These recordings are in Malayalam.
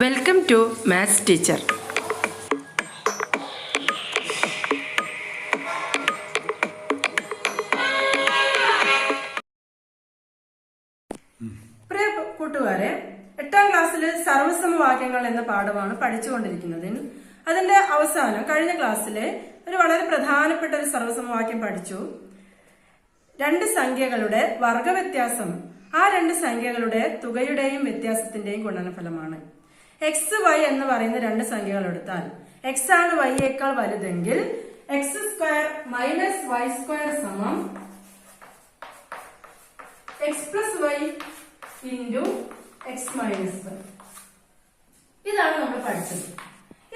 വെൽക്കം ടു മാത്സ് ടീച്ചർ പ്രിയ കൂട്ടുകാരെ എട്ടാം ക്ലാസ്സിൽ സർവസമവാക്യങ്ങൾ എന്ന പാഠമാണ് പഠിച്ചുകൊണ്ടിരിക്കുന്നത്. അതിന്റെ അവസാനം കഴിഞ്ഞ ക്ലാസ്സിലെ ഒരു വളരെ പ്രധാനപ്പെട്ട ഒരു സർവസമവാക്യം പഠിച്ചു. രണ്ട് സംഖ്യകളുടെ വർഗവ്യത്യാസം ആ രണ്ട് സംഖ്യകളുടെ തുകയുടെയും വ്യത്യാസത്തിന്റെയും ഗുണനഫലമാണ്. എക്സ് വൈ എന്ന് പറയുന്ന രണ്ട് സംഖ്യകൾ എടുത്താൽ എക്സ് ആണ് വൈയേക്കാൾ വലുതെങ്കിൽ X square minus Y square സമം X plus Y into X minus Y ഇതാണ് നമ്മൾ പഠിച്ചത്.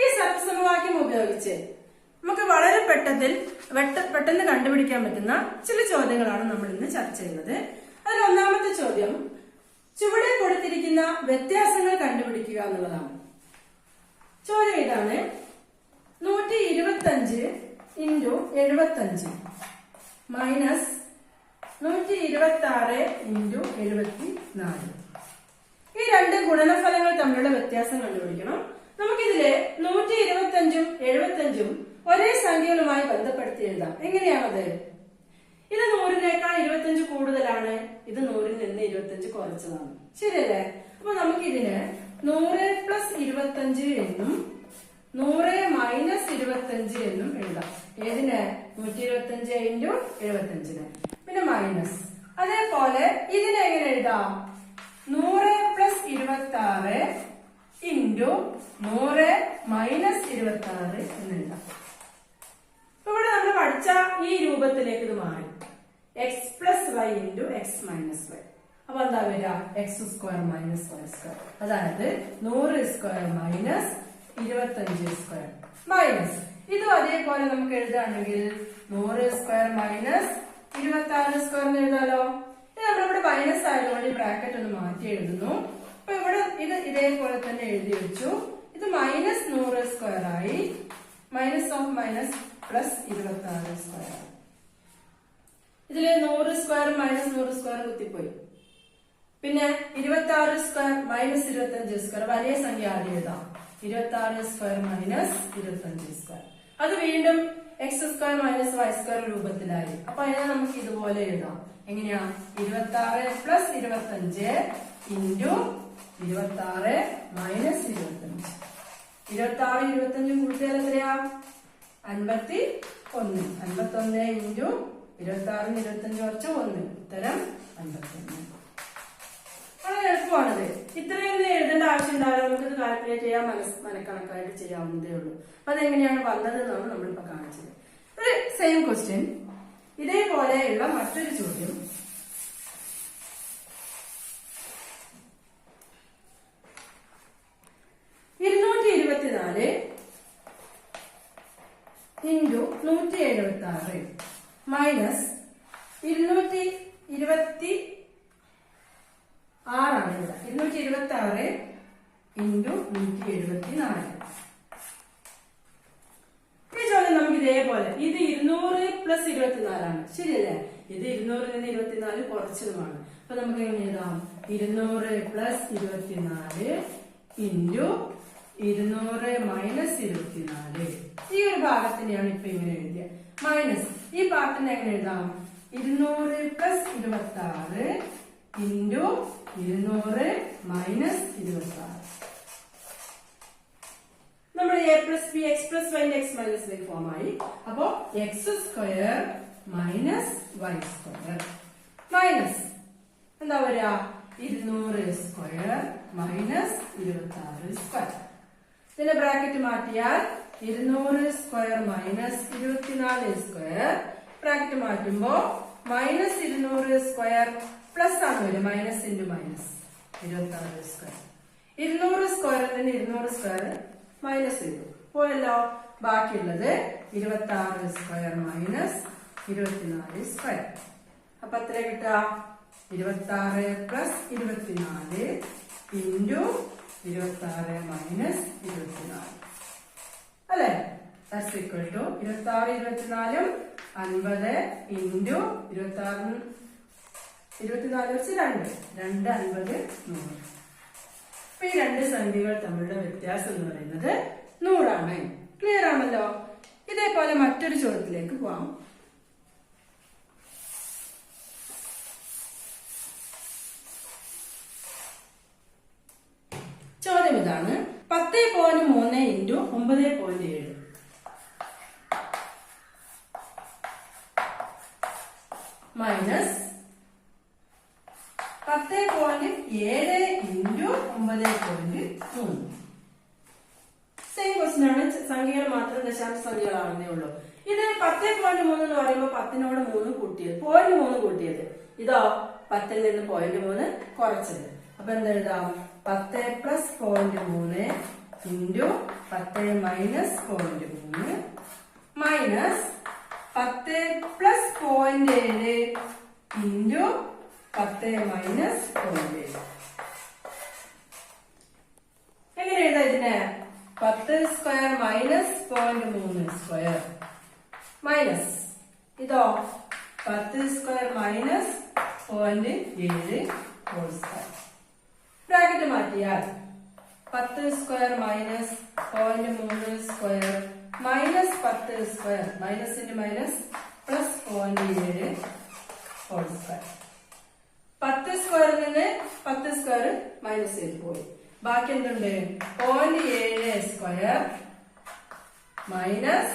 ഈ സർവസമവാക്യം ഉപയോഗിച്ച് നമുക്ക് വളരെ പെട്ടതിൽ പെട്ടെന്ന് കണ്ടുപിടിക്കാൻ പറ്റുന്ന ചില ചോദ്യങ്ങളാണ് നമ്മൾ ഇന്ന് ചർച്ച ചെയ്യുന്നത്. അതിൽ ഒന്നാമത്തെ ചോദ്യം ചുവടെ കൊടുത്തിരിക്കുന്ന വ്യത്യാസങ്ങൾ കണ്ടുപിടിക്കുക എന്നുള്ളതാണ്. ചോദ്യം ഇതാണ്. നൂറ്റി ഇരുപത്തഞ്ച് ഇന്റു എഴുപത്തഞ്ച്. മൈനസ് നൂറ്റി ഇരുപത്തി ആറ് ഇന്റു എഴുപത്തി നാല് ഈ രണ്ട് ഗുണനഫലങ്ങൾ തമ്മിലുള്ള വ്യത്യാസം കണ്ടുപിടിക്കണം. നമുക്കിതിൽ നൂറ്റി ഇരുപത്തി അഞ്ചും എഴുപത്തി അഞ്ചും ഒരേ സംഖ്യകളുമായി ബന്ധപ്പെടുത്തി എഴുതാം. എങ്ങനെയാണത്? ഇത് നൂറിനേക്കാൾ ഇരുപത്തിയഞ്ച് കൂടുതലാണ്. ഇത് നൂറിൽ നിന്ന് ഇരുപത്തിയഞ്ച് കുറച്ചതാണ്. ശരിയല്ലേ? അപ്പൊ നമുക്കിതിന് നൂറ് പ്ലസ് ഇരുപത്തിയഞ്ച് എന്നും നൂറ് മൈനസ് ഇരുപത്തിയഞ്ച് എന്നും എഴുതാം. ഏതിന്? നൂറ്റി ഇരുപത്തിയഞ്ച് ഇന്റു എഴുപത്തിയഞ്ചിന്. പിന്നെ മൈനസ് അതേപോലെ ഇതിനെ എങ്ങനെ എഴുതാം? നൂറ് പ്ലസ് ഇരുപത്തി ആറ് ഇന്റു നൂറ് മൈനസ് ഇരുപത്തി ആറ് എന്ന് എഴുതാം. ഇവിടെ നമ്മൾ പഠിച്ച ഈ രൂപത്തിലേക്ക് ഇത് മാറി. X plus Y into X minus Y അപ്പൊ എന്താ വരിക? X square minus Y square അതായത് നൂറ് സ്ക്വയർ മൈനസ് ഇരുപത്തഞ്ച് സ്ക്വയർ മൈനസ് ഇതും അതേപോലെ നമുക്ക് എഴുതുകയാണെങ്കിൽ നൂറ് സ്ക്വയർ മൈനസ് ഇരുപത്തി ആറ് സ്ക്വയർ എന്ന് എഴുതാലോ? ഇത് നമ്മളിവിടെ മൈനസ് ആയതുകൊണ്ട് ഈ ബ്രാക്കറ്റ് ഒന്ന് മാറ്റി എഴുതുന്നു. അപ്പൊ ഇവിടെ ഇത് ഇതേപോലെ തന്നെ എഴുതി വെച്ചു. ഇത് മൈനസ് നൂറ് സ്ക്വയർ ആയി. മൈനസ് ഓഫ് മൈനസ് പ്ലസ് ഇരുപത്തി ആറ് സ്ക്വയർ ഇതിൽ നൂറ് സ്ക്വയർ മൈനസ് നൂറ് സ്ക്വയർ കുത്തിപ്പോയി. പിന്നെ ഇരുപത്തി ആറ് സ്ക്വയർ മൈനസ് ഇരുപത്തി അഞ്ച് സ്ക്വയർ വലിയ സംഖ്യ ആദ്യം എഴുതാം. ഇരുപത്തി ആറ് സ്ക്വയർ മൈനസ് ഇരുപത്തി അഞ്ച് സ്ക്വയർ അത് വീണ്ടും X square minus Y square രൂപത്തിലായി അപ്പൊ അതിനെ നമുക്ക് ഇതുപോലെ എഴുതാം. എങ്ങനെയാ? ഇരുപത്തി ആറ് പ്ലസ് ഇരുപത്തി അഞ്ച് ഇന്റു ഇരുപത്തി ആറ് മൈനസ് ഇരുപത്തി അഞ്ച് ഇരുപത്തി ആറ് ഇരുപത്തി അഞ്ച് കൂട്ടിയാൽ എത്രയാ? അൻപത്തി ഒന്ന് അൻപത്തി ഒന്ന് ഇന്റു ഇരുപത്തി ആറിന് ഇരുപത്തി അഞ്ച് കുറച്ച് ഒന്ന്. ഉത്തരം അൻപത്തി ഒന്ന് വളരെ എളുപ്പമാണത്. ഇത്രയൊന്നും ഇത് എഴുതേണ്ട ആവശ്യം ഉണ്ടാവില്ല ഇത് കാൽക്കുലേറ്റ് ചെയ്യാൻ മനസ് മനക്കണക്കായിട്ട് ചെയ്യാവുന്നതേ ഉള്ളൂ. അപ്പൊ അതെങ്ങനെയാണ് വന്നത് എന്നാണ് നമ്മളിപ്പോ കാണിച്ചത്. ഒരു സെയിം ക്വസ്റ്റ്യൻ ഇതേപോലെയുള്ള മറ്റൊരു ചോദ്യം ഇരുന്നൂറ്റി ഇരുപത്തിനാല് ഇന്റു നൂറ്റി എഴുപത്തി ആറ്. മൈനസ് ഇരുന്നൂറ്റി ഇരുപത്തി ആറാണ് ഇവിടെ. ഇരുന്നൂറ്റി ഇരുപത്തി ആറ് ഇന്റു നൂറ്റി എഴുപത്തി നാല്. നമുക്ക് ഇതേപോലെ ഇത് ഇരുന്നൂറ് പ്ലസ് ഇരുപത്തിനാലാണ്. ശരിയല്ലേ? ഇത് ഇരുന്നൂറിൽ നിന്ന് ഇരുപത്തിനാല് കുറച്ചതുമാണ് അപ്പൊ നമുക്ക് എങ്ങനെ എഴുതാം? ഇരുന്നൂറ് പ്ലസ് ഇരുപത്തിനാല് ഇന്റു ഇരുന്നൂറ് മൈനസ് ഇരുപത്തിനാല്. ഈ ഒരു ഭാഗത്തിനെയാണ് ഇപ്പൊ ഇങ്ങനെ എഴുതിയത് മൈനസ് ഈ ഭാഗത്തിന് എങ്ങനെ എഴുതാം? ഇരുന്നൂറ് പ്ലസ് ഇരുപത്തി ആറ് ഇന്റു ഇരുന്നൂറ് മൈനസ് ഇരുപത്തി ആറ് നമ്മൾ A plus B X plus Y X minus Y form ആയി. അപ്പോ X square minus Y square minus എന്താ പറയാ ഇരുന്നൂറ് സ്ക്വയർ മൈനസ് ഇരുപത്തി ആറ് സ്ക്വയർ ഇതിന്റെ ബ്രാക്കറ്റ് മാറ്റിയാൽ ഇരുന്നൂറ് സ്ക്വയർ മൈനസ് ഇരുപത്തിനാല് സ്ക്വയർ. ബ്രാക്കറ്റ് മാറ്റുമ്പോ മൈനസ് ഇരുന്നൂറ് സ്ക്വയർ പ്ലസ് ആണ് വരും മൈനസ് ഇന്റു മൈനസ് ഇരുപത്തി ആറ് സ്ക്വയർ. ഇരുന്നൂറ് സ്ക്വയറിൽ നിന്ന് ഇരുന്നൂറ് സ്ക്വയർ മൈനസ് ചെയ്തു. പോയല്ലോ. ബാക്കിയുള്ളത് ഇരുപത്തി ആറ് സ്ക്വയർ മൈനസ് ഇരുപത്തിനാല് സ്ക്വയർ. അപ്പൊ എത്ര കിട്ടുക? ഇരുപത്തി ആറ് പ്ലസ് ഇരുപത്തിനാല് ഇന്റു ഇരുപത്തി ആറ് മൈനസ് ഇരുപത്തിനാല്. അല്ലെ? ദാറ്റ്സ് ഈക്വൽ ടു ഇരുപത്തി ആറ് ഇരുപത്തിനാലും അൻപത് ഇന്റു ഇരുപത്തി ആറിന് ഇരുപത്തിനാല് വെച്ച് രണ്ട്. രണ്ട് അൻപത് നൂറ്. അപ്പൊ ഈ രണ്ട് സംഖ്യകൾ തമ്മിലുള്ള വ്യത്യാസം എന്ന് പറയുന്നത് നൂറാണ്. ക്ലിയർ ആണല്ലോ? ഇതേപോലെ മറ്റൊരു ചോദ്യത്തിലേക്ക് പോവാം ചോദ്യം ഇതാണ് പത്ത് പോയിന്റ് മൂന്ന് ഇന്റു ഒമ്പത് പോയിന്റ് ഏഴ്. മൈനസ് പത്ത് പോയിന്റ് ഏഴ് ഇന്റു ഒമ്പത് പോയിന്റ് മൂന്ന്. സെയിം ക്വസ്റ്റ്യൻ ആണ്. സംഖ്യകൾ മാത്രം ദശാംശ സംഖ്യകളാണെന്നേ ഉള്ളൂ. ഇത് പത്ത് പോയിന്റ് മൂന്ന് എന്ന് പറയുമ്പോൾ പത്തിനോട് മൂന്ന് കൂട്ടിയത്. പോയിന്റ് മൂന്ന് കൂട്ടിയത്. ഇതോ പത്തിൽ നിന്ന് പോയിന്റ് മൂന്ന് കുറച്ചത്. അപ്പൊ എന്തെഴുതാം പത്ത് പ്ലസ് പോയിന്റ് മൂന്ന് ഇന്റു പത്ത് മൈനസ് പോയിന്റ് മൂന്ന് മൈനസ് പത്ത് പ്ലസ് പോയിന്റ് ഏഴ് ഇന്റു പത്ത് മൈനസ് പോയിന്റ് ഏഴ്. എങ്ങനെ എഴുതാ ഇതിന്? പത്ത് സ്ക്വയർ മൈനസ് പോയിന്റ് മൂന്ന് സ്ക്വയർ മൈനസ് ഇതോ? പത്ത് സ്ക്വയർ മൈനസ് പോയിന്റ് ഏഴ് ഹോൾ സ്ക്വയർ ബ്രാക്കറ്റ് മാറ്റിയാൽ പത്ത് സ്ക്വയർ മൈനസ് പോയിന്റ് മൂന്ന് സ്ക്വയർ മൈനസ് പത്ത് സ്ക്വയർ. മൈനസിന്റെ മൈനസ് പ്ലസ് പോയിന്റ് ഏഴ് ഹോൾ സ്ക്വയർ പത്ത് സ്ക്വയറിൽ നിന്ന് പത്ത് സ്ക്വയർ മൈനസ് ചെയ്ത് പോയി. ബാക്കി എന്തുണ്ട്? പോയിന്റ് ഏഴ് സ്ക്വയർ മൈനസ്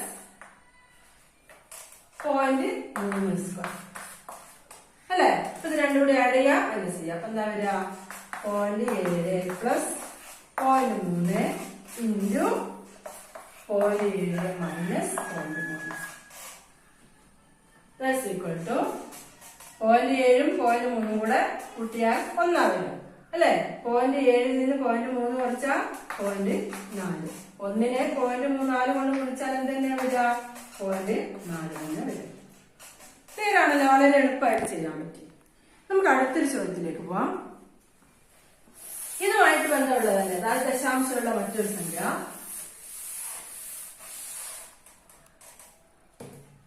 പോയിന്റ് മൂന്ന് സ്ക്വയർ. അല്ലെ? ഇത് രണ്ടും കൂടി ആഡ് ചെയ്യാം. മൈനസ് ചെയ്യാം. അപ്പൊ എന്താ വരിക? പോയിന്റ് ഏഴ് പ്ലസ് പോയിന്റ് മൂന്ന് ഇന്റു പോയിന്റ് ഏഴ് മൈനസ് പോയിന്റ് മൂന്ന് ടു പോയിന്റ് ഏഴും പോയിന്റ് മൂന്നും കൂടെ കൂട്ടിയാൽ അല്ലെ? പോയിന്റ് ഏഴിൽ നിന്ന് പോയിന്റ് മൂന്ന് കുറച്ചാൽ പോയിന്റ് നാല്. ഒന്നിനെ പോയിന്റ് കൊണ്ട് കുറിച്ചാൽ എന്ത് വരിക? പോയിന്റ് നാല് തന്നെ വരും ക്ലിയറാണല്ലോ വളരെ എളുപ്പമായിട്ട് ചെയ്യാൻ പറ്റി നമുക്ക് അടുത്തൊരു ചോദ്യത്തിലേക്ക് പോവാം. ഇതുമായിട്ട് ബന്ധമുള്ളതല്ലേ? അതായത് ദശാംശമുള്ള മറ്റൊരു സംഖ്യ.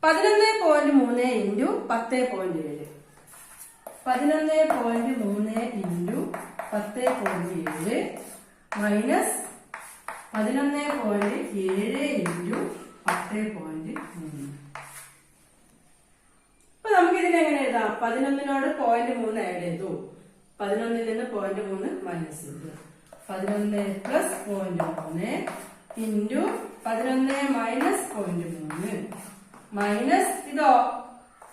പതിനൊന്ന് പോയിന്റ് മൂന്ന് ഇന്റു പത്ത് പോയിന്റ് ഏഴ്. പതിനൊന്ന് പോയിന്റ് മൂന്ന് ഇന്റു പത്ത് പോയിന്റ് ഏഴ് മൈനസ് പതിനൊന്ന് പോയിന്റ് ഏഴ് ഇന്റു പത്ത് പോയിന്റ് മൂന്ന്. അപ്പൊ നമുക്കിതിനെങ്ങനെ എഴുതാം? പതിനൊന്നിനോട് പോയിന്റ് മൂന്ന് ആഡ് ചെയ്തു. പതിനൊന്നിൽ നിന്ന് പോയിന്റ് മൂന്ന് മൈനസ് ചെയ്തു പതിനൊന്ന് പ്ലസ് പോയിന്റ് മൂന്ന് ഇന്റു പതിനൊന്ന് മൈനസ് പോയിന്റ് മൂന്ന്. മൈനസ് ഇതോ?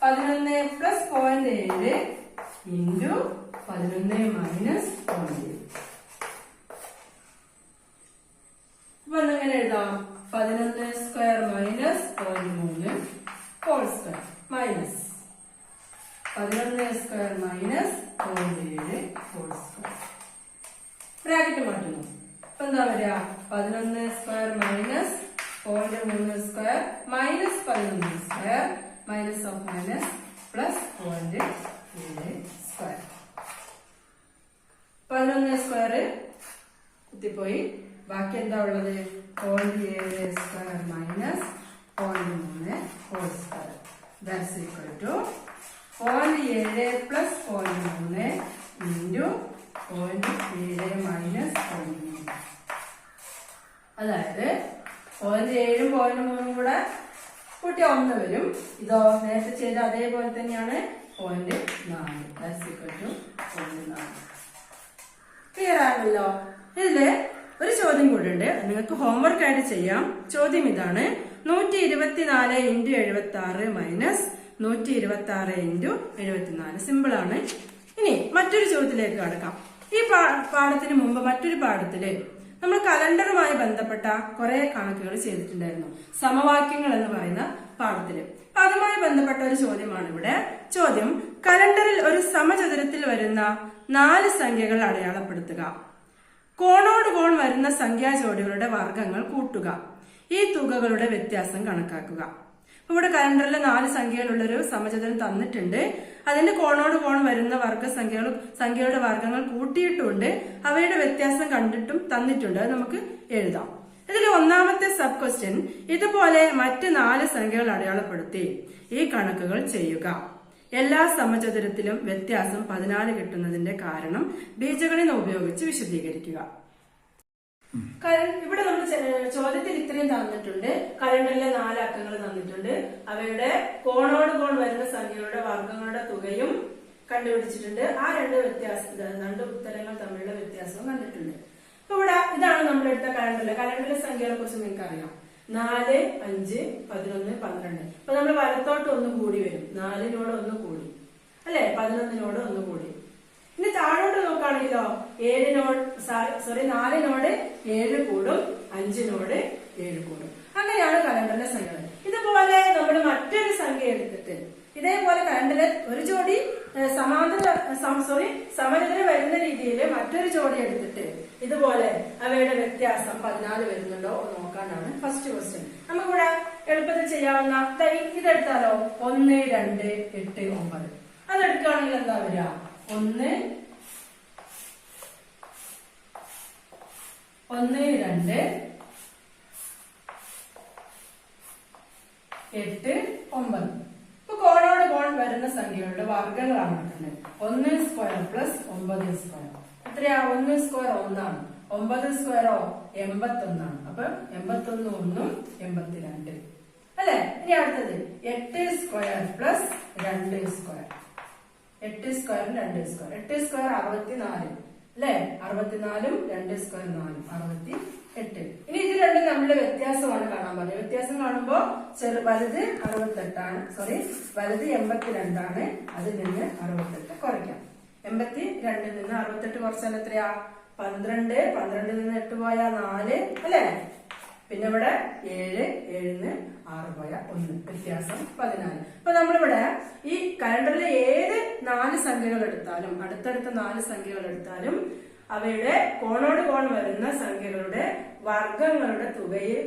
പതിനൊന്ന് പ്ലസ് പോയിന്റ് ഏഴ് ഇന്റു പതിനൊന്ന് മൈനസ് പോയിന്റ് അപ്പൊ എങ്ങനെ എഴുതാം? പതിനൊന്ന് സ്ക്വയർ മൈനസ് പോയിന്റ് മൂന്ന് ഹോൾ സ്ക്വയർ മൈനസ് പതിനൊന്ന് സ്ക്വയർ മൈനസ് പോയിന്റ് വരിക പതിനൊന്ന് സ്ക്വയർ മൈനസ് പോയിന്റ് മൂന്ന് സ്ക്വയർ മൈനസ് പതിനൊന്ന് square minus of minus plus point മൂന്ന് സ്ക്വയർ പതിനൊന്ന് സ്ക്വയർ കുത്തിപ്പോയി. ബാക്കി എന്താ ഉള്ളത്? പോയിന്റ് ഏഴ് സ്ക്വയർ മൈനസ് പോയിന്റ് മൂന്ന് whole square that's equal to point ഏഴ് പ്ലസ് പോയിന്റ് മൂന്ന് ഇന്റു പോയിന്റ് ഏഴ് മൈനസ് പോയിന്റ് അതായത് പോയിന്റ് ഏഴും പോയിന്റ് മൂന്നും കൂടെ കൂട്ടി ഒന്ന് വരും. ഇതോ നേരത്തെ ചെയ്ത അതേപോലെ തന്നെയാണ് പോയിന്റ് നാല്. ദാറ്റ്സ് ഈക്വൽ ടു പോയിന്റ് നാല്. ക്ലിയർ ആണല്ലോ? ഇതിൽ ഒരു ചോദ്യം കൂടെ ഉണ്ട്. നിങ്ങൾക്ക് ഹോംവർക്ക് ആയിട്ട് ചെയ്യാം. ചോദ്യം ഇതാണ്. നൂറ്റി ഇരുപത്തിനാല് ഇന്റു എഴുപത്തി ആറ് മൈനസ് നൂറ്റി ഇരുപത്തി ആറ് ഇന്റു എഴുപത്തിനാല്. സിമ്പിൾ ആണ്. ഇനി മറ്റൊരു ചോദ്യത്തിലേക്ക് കടക്കാം. ഈ പാഠത്തിന് മുമ്പ് മറ്റൊരു പാഠത്തിൽ നമ്മൾ കലണ്ടറുമായി ബന്ധപ്പെട്ട കുറെ കണക്കുകൾ ചെയ്തിട്ടുണ്ടായിരുന്നു. സമവാക്യങ്ങൾ എന്ന് പറയുന്ന പാഠത്തിൽ. അപ്പൊ അതുമായി ബന്ധപ്പെട്ട ഒരു ചോദ്യമാണ് ഇവിടെ. ചോദ്യം കലണ്ടറിൽ ഒരു സമചതുരത്തിൽ വരുന്ന നാല് സംഖ്യകൾ അടയാളപ്പെടുത്തുക. കോണോട് കോൺ വരുന്ന സംഖ്യാ ജോഡികളുടെ വർഗങ്ങൾ കൂട്ടുക. ഈ തുകകളുടെ വ്യത്യാസം കണക്കാക്കുക. ഇവിടെ കലണ്ടറിൽ നാല് സംഖ്യകളുള്ള ഒരു സമചതുരം തന്നിട്ടുണ്ട്. അതിന്റെ കോണോട് കോൺ വരുന്ന വർഗ സംഖ്യകളും സംഖ്യകളുടെ വർഗങ്ങൾ കൂട്ടിയിട്ടുണ്ട് അവയുടെ വ്യത്യാസം കണ്ടിട്ടും തന്നിട്ടുണ്ട്. അത് നമുക്ക് എഴുതാം. ഇതിൽ ഒന്നാമത്തെ സബ് ക്വസ്റ്റ്യൻ ഇതുപോലെ മറ്റ് നാല് സംഖ്യകൾ അടയാളപ്പെടുത്തി. ഈ കണക്കുകൾ ചെയ്യുക. എല്ലാ സമചതുരത്തിലും വ്യത്യാസം പതിനാല് കിട്ടുന്നതിന്റെ കാരണം ബീജഗണിതം ഉപയോഗിച്ച് വിശദീകരിക്കുക. കര- ഇവിടെ നമ്മൾ ചോദ്യത്തിൽ ഇത്രയും തന്നിട്ടുണ്ട്. കലണ്ടറിലെ നാല് അക്കങ്ങൾ തന്നിട്ടുണ്ട്. അവയുടെ കോണോട് കോൺ വരുന്ന സംഖ്യകളുടെ വർഗങ്ങളുടെ തുകയും കണ്ടുപിടിച്ചിട്ടുണ്ട്. ആ രണ്ട് വ്യത്യാസം രണ്ട് ഉത്തരങ്ങൾ തമ്മിലുള്ള വ്യത്യാസവും കണ്ടിട്ടുണ്ട്. അപ്പൊ ഇവിടെ ഇതാണ് നമ്മൾ എടുത്ത കലണ്ടറിലെ കലണ്ടറിലെ സംഖ്യകളെ കുറിച്ച് നിങ്ങൾക്ക് അറിയാം നാല് അഞ്ച് പതിനൊന്ന് പന്ത്രണ്ട്. അപ്പൊ നമ്മൾ വലത്തോട്ട് ഒന്ന് കൂടി വരും. നാലിനോട് ഒന്ന് കൂടി. അല്ലെ? പതിനൊന്നിനോട് ഒന്ന് കൂടി. ഇനി താഴോട്ട് നോക്കുകയാണെങ്കിലോ ഏഴിനോട് സോറി നാലിനോട് ഏഴ് കൂടും അഞ്ചിനോട് ഏഴ് കൂടും. അങ്ങനെയാണ് കലണ്ടറിന്റെ സംഖ്യകൾ ഇതുപോലെ നമ്മൾ മറ്റൊരു സംഖ്യ എടുത്തിട്ട് ഇതേപോലെ കലണ്ടറിൽ ഒരു ജോഡി സമാന്തര സോറി സമനിതര വരുന്ന രീതിയിൽ മറ്റൊരു ജോഡി എടുത്തിട്ട് ഇതുപോലെ അവയുടെ വ്യത്യാസം പതിനാല് വരുന്നുണ്ടോ നോക്കാനാണ് ഫസ്റ്റ് ക്വസ്റ്റ്യൻ നമുക്കിവിടെ എളുപ്പത്തിൽ ചെയ്യാവുന്ന ഇതെടുത്താലോ? ഒന്ന് രണ്ട് എട്ട് ഒമ്പത്. അതെടുക്കുകയാണെങ്കിൽ എന്താ വരിക? ഒന്ന് ഒന്ന് രണ്ട് എട്ട് ഒമ്പത്. ഇപ്പൊ കോണോട് കോൺ വരുന്ന സംഖ്യകളുടെ വർഗങ്ങളാണ് കിട്ടുന്നത് ഒന്ന് സ്ക്വയർ പ്ലസ് ഒമ്പത് സ്ക്വയർ. എത്രയാ? ഒന്ന് സ്ക്വയർ ഒന്നാണ്. ഒമ്പത് സ്ക്വയറോ? എൺപത്തൊന്നാണ്. അപ്പൊ എൺപത്തൊന്ന് ഒന്നും എൺപത്തിരണ്ട്. അല്ലെ? ഇനി അടുത്തത്. എട്ട് സ്ക്വയർ പ്ലസ് രണ്ട് സ്ക്വയർ. എട്ട് സ്ക്വയർ രണ്ട് സ്ക്വയർ എട്ട് സ്ക്വയർ അറുപത്തിനാല് അല്ലെ? അറുപത്തിനാലും രണ്ട് സ്ക്വയർ നാലും. അറുപത്തി എട്ട് ഇനി ഇത് രണ്ടും തമ്മിലുള്ള വ്യത്യാസമാണ് കാണാൻ പറഞ്ഞത് വ്യത്യാസം കാണുമ്പോ ചെറു വലുത് അറുപത്തെട്ടാണ്. സോറി വലുത് എൺപത്തിരണ്ടാണ്. അതിൽ നിന്ന് അറുപത്തെട്ട് കുറയ്ക്കാം. എൺപത്തി രണ്ടിൽ നിന്ന് അറുപത്തെട്ട് കുറച്ചാൽ എത്രയാ? പന്ത്രണ്ട്. പന്ത്രണ്ടിൽ നിന്ന് എട്ട് പോയാൽ നാല് അല്ലെ? പിന്നെ ഇവിടെ ഏഴ് ഏഴിന് ആറ് പോയ ഒന്ന്. വ്യത്യാസം പതിനാല്. അപ്പൊ നമ്മളിവിടെ ഈ കലണ്ടറിലെ ഏത് നാല് സംഖ്യകൾ എടുത്താലും അടുത്തടുത്ത നാല് സംഖ്യകൾ എടുത്താലും അവയുടെ കോണോട് കോൺ വരുന്ന സംഖ്യകളുടെ വർഗങ്ങളുടെ തുകയെ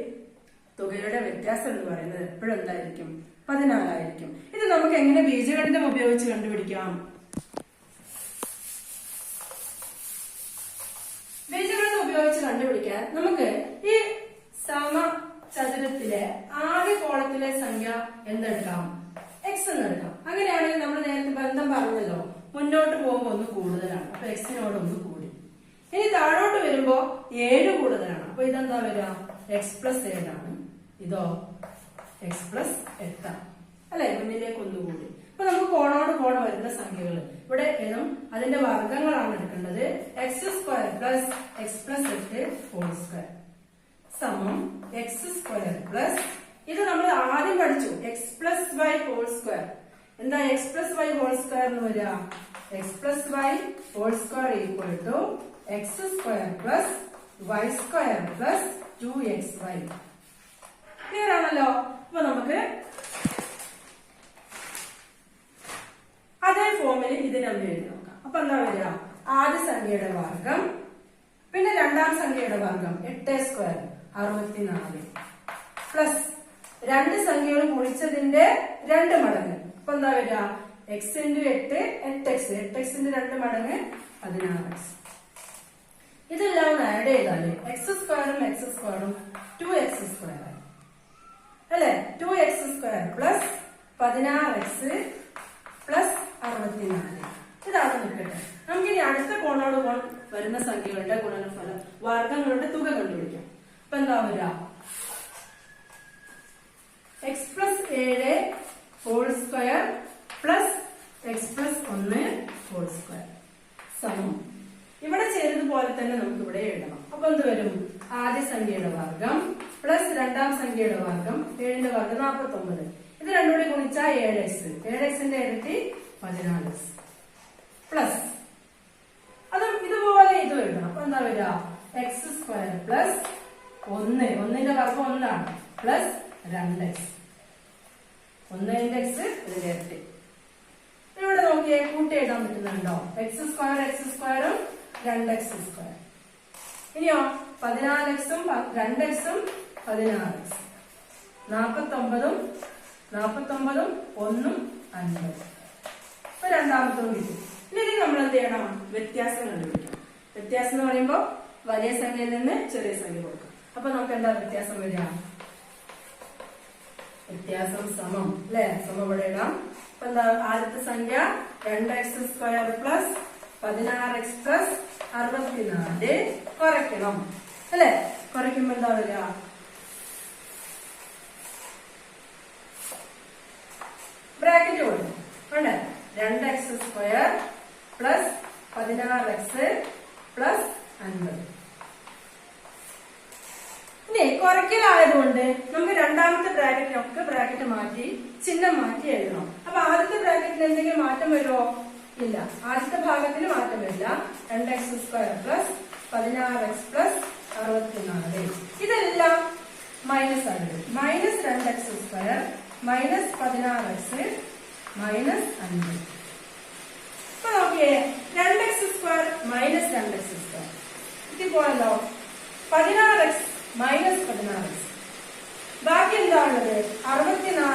തുകയുടെ വ്യത്യാസം എന്ന് പറയുന്നത് എപ്പോഴും എന്തായിരിക്കും പതിനാലായിരിക്കും. ഇത് നമുക്ക് എങ്ങനെ ബീജഗണിതം ഉപയോഗിച്ച് കണ്ടുപിടിക്കാം? ബീജഗണിതം ഉപയോഗിച്ച് കണ്ടുപിടിക്കാൻ നമുക്ക് ഈ സമചതുരത്തിലെ ആദ്യ കോളത്തിലെ സംഖ്യ എന്തെടുക്കാം? എക്സ് എന്നെടുക്കാം. അങ്ങനെയാണെങ്കിൽ നമ്മൾ നേരത്തെ ബന്ധം പറഞ്ഞല്ലോ മുന്നോട്ട് പോകുമ്പോൾ ഒന്ന് കൂടുതലാണ്. അപ്പൊ എക്സിനോട് ഒന്ന് കൂടി. ഇനി താഴോട്ട് വരുമ്പോ ഏഴ് കൂടുതലാണ്. അപ്പൊ ഇതെന്താ വരിക? എക്സ് പ്ലസ് ഏഴാണ് ഇതോ എക്സ് പ്ലസ് എട്ടാണ് അല്ലെ? മുന്നിലേക്ക് ഒന്നുകൂടി അപ്പൊ നമുക്ക് കോണോട് കോൺ വരുന്ന സംഖ്യകൾ. ഇവിടെ ഏതും അതിന്റെ വർഗങ്ങളാണ് എടുക്കേണ്ടത്. X square plus X plus എട്ട് സമം എക്സ് സ്ക്വയർ പ്ലസ് ഇത് നമ്മൾ ആദ്യം പഠിച്ചു. X plus Y whole square എന്താ X plus Y whole square എന്ന് വരിക? X plus Y whole square equal to X square plus Y square plus two X Y clear ആണല്ലോ? അപ്പൊ നമുക്ക് അതേ ഫോമിൽ ഇതിനൊന്ന് എഴുതി നോക്കാം. അപ്പൊ എന്താ വരിക? ആദ്യ സംഖ്യയുടെ വർഗം പിന്നെ രണ്ടാം സംഖ്യയുടെ വർഗം എട്ട് സ്ക്വയർ അറുപത്തിനാല്. പ്ലസ് രണ്ട് സംഖ്യകൾ ഗുണിച്ചതിന്റെ രണ്ട് മടങ്ങ്. അപ്പൊ എന്താ വരിക? എക്സ് ഇന്റു എട്ട് എട്ട് എക്സ് എട്ട് എക്സിന്റെ രണ്ട് മടങ്ങ് പതിനാറ് എക്സ് ഇതെല്ലാം ആഡ് ചെയ്താൽ എക്സ് സ്ക്വയറും എക്സ് സ്ക്വയറും ടു എക്സ് സ്ക്വയർ അല്ലെ? ടു എക്സ് സ്ക്വയർ പ്ലസ് പതിനാറ് എക്സ് പ്ലസ് അറുപത്തിനാല്. ഇതാണ് നിൽക്കട്ടെ നമുക്കിനി അടുത്ത കോണോട് കോൺ വരുന്ന സംഖ്യകളുടെ ഗുണനഫലം വർഗങ്ങളുടെ തുക കണ്ടുപിടിക്കാം. അപ്പൊ എന്താ വരിക എക്സ് പ്ലസ് ഏഴ് whole square plus X plus ഒന്ന് സ്ക്വയർ സമം. ഇവിടെ ചെയ്തതുപോലെ തന്നെ നമുക്ക് ഇവിടെ എഴുതണം. അപ്പൊ എന്ത് വരും? ആദ്യ സംഖ്യയുടെ വർഗം പ്ലസ് രണ്ടാം സംഖ്യയുടെ വർഗം ഏഴിന്റെ വർഗം നാൽപ്പത്തി ഒമ്പത് ഇത് രണ്ടുകൂടി ഗുണിച്ചാൽ ഏഴ് എക്സ് ഏഴ് എക്സിന്റെ ഇരട്ടി പതിനാല് എക്സ് പ്ലസ് അതും ഇതുപോലെ ഇത് എഴുതണം. അപ്പൊ എന്താ വരിക? എക്സ് സ്ക്വയർ പ്ലസ് ഒന്ന്. ഒന്നിന്റെ വർഗം ഒന്നാണ്. പ്ലസ് രണ്ട് എക്സ് ഒന്നിന്റെ എക്സ് ഇതിന്റെ ഇരട്ടി. ഇവിടെ നോക്കിയേ കൂട്ടി എഴുതാൻ പറ്റുന്നുണ്ടോ? എക്സ് സ്ക്വയർ എക്സ് സ്ക്വയറും രണ്ട് എക്സ് സ്ക്വയർ ഇനിയോ പതിനാല് എക്സും രണ്ട് എക്സും പതിനാറ് എക്സ് നാപ്പത്തൊമ്പതും നാപ്പത്തൊമ്പതും ഒന്നും അൻപത്. ഇപ്പൊ രണ്ടാമത്തും കിട്ടി. ഇനി നമ്മൾ എന്ത് ചെയ്യണം? വ്യത്യാസം കണ്ടുപിടിക്കണം വ്യത്യാസം എന്ന് പറയുമ്പോൾ വലിയ സംഖ്യയിൽ നിന്ന് ചെറിയ സംഖ്യ കൊടുക്കും. അപ്പൊ നമുക്ക് എന്താ വ്യത്യാസം വരിക? വ്യത്യാസം സമം അല്ലെ? സമം ഇവിടെ ഇടാം അപ്പൊ എന്താ ആദ്യത്തെ സംഖ്യ രണ്ട് എക്സ് സ്ക്വയർ പ്ലസ് പതിനാറ് എക്സ് പ്ലസ് അറുപത്തിനാല് കുറയ്ക്കണം. അല്ലെ? കുറയ്ക്കുമ്പോ എന്താ വരിക? ബ്രാക്കറ്റ് കൊടുക്കും. വേണ്ടേ രണ്ട് എക്സ് സ്ക്വയർ പ്ലസ് പതിനാറ് എക്സ് പ്ലസ് അൻപത്. ഇനി കുറയ്ക്കലായതുകൊണ്ട് നമുക്ക് രണ്ടാമത്തെ ബ്രാക്കറ്റിനൊക്കെ ബ്രാക്കറ്റ് മാറ്റി ചിഹ്നം മാറ്റി എഴുതണം. അപ്പൊ ആദ്യത്തെ ബ്രാക്കറ്റിന് എന്തെങ്കിലും മാറ്റം വരുമോ? ഇല്ല. ആദ്യത്തെ ഭാഗത്തിന് മാറ്റം വരില്ല. രണ്ട് എക്സ് സ്ക്വയർ പ്ലസ് പതിനാറ് എക്സ് പ്ലസ് അറുപത്തിനാല്. ഇതെല്ലാം മൈനസ് ആണ് മൈനസ് രണ്ട് എക്സ് സ്ക്വയർ മൈനസ് പതിനാറ് എക്സ് മൈനസ് അഞ്ച്. ഇപ്പൊ നോക്കിയേ രണ്ട് എക്സ് സ്ക്വയർ മൈനസ് രണ്ട് എക്സ് സ്ക്വയർ. ഇതിപ്പോഴല്ലോ പതിനാറ് എക്സ് മൈനസ് പതിനാറ്. ബാക്കി എന്താ ഉള്ളത് അറുപത്തിനാല്